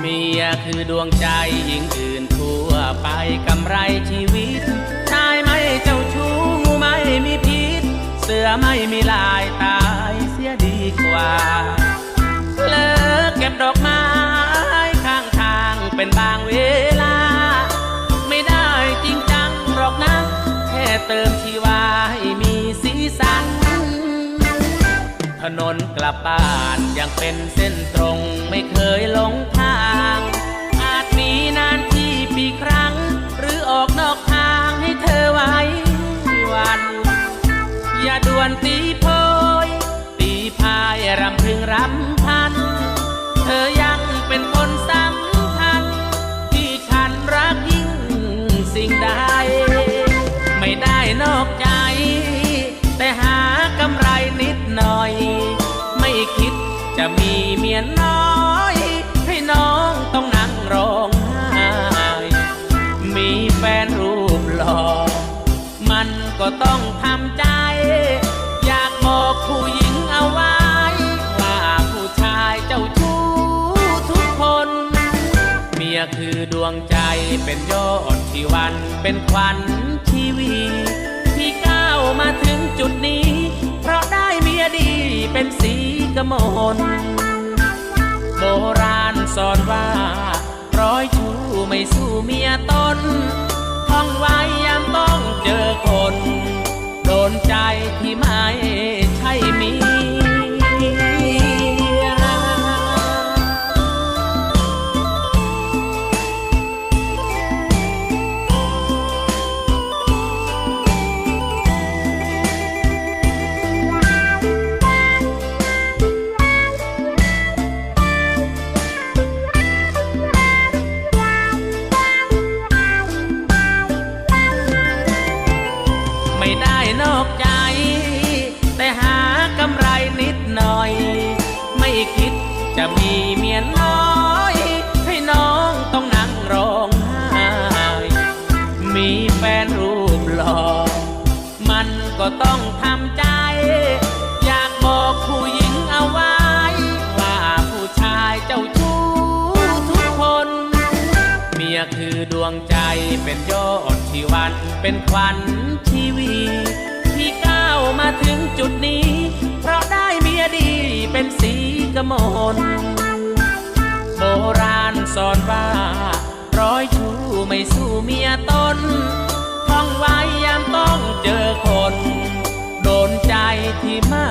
เมียคือดวงใจหญิงอื่นทั่วไปกำไรชีวิตชายไม่เจ้าชู้ไม่มีพิษ เสือไม่มีลายตายเสียดีกว่าเลิกเก็บดอกไม้ข้างทางเป็นบางเวลา ไม่ได้จริงจังหรอกนะแค่เติมชีวาให้มีสีสันถนนกลับบ้านยังเป็นเส้นตรงไม่เคยหลงท อย่าด่วนตีโพย ตีพายรำพึงรำพัน เธอยังเป็นคนสำคัญ ที่ฉันรักยิ่งสิ่งใด ไม่ได้นอกใจ แต่หากำไรนิดหน่อย ไม่คิดจะมีเมียน้อย ให้น้องต้องนั่งร้องไห้มีแฟนรูปหล่อมันก็ต้องทำใจ ยคือดวงใจเป็นยอดที่วัน เป็นควันชีวีที่ก้าวมาถึงจุดนี้ เพราะได้เมียดีเป็นสีกมลโบราณสอนว่า ร้อยชูไม่สู้เมียตน ใจ แต่หากำไรนิดหน่อย ไม่คิดจะมีเมียน้อย ให้น้องต้องนั่งร้องไห้มีแฟนรูปหล่อมันก็ต้องทำใจ อยากบอกผู้หญิงเอาไว้ ว่าผู้ชายเจ้าชู้ทุกคน เมียคือดวงใจเป็นยอดที่วันเป็นขวัญชีวี ถึงจุดนี้ เพราะได้เมียดีเป็นสีกมลโบราณสอนว่า ร้อยชูไม่สู้เมียตนท้องไว้ยามต้องเจอคน โดนใจที่มา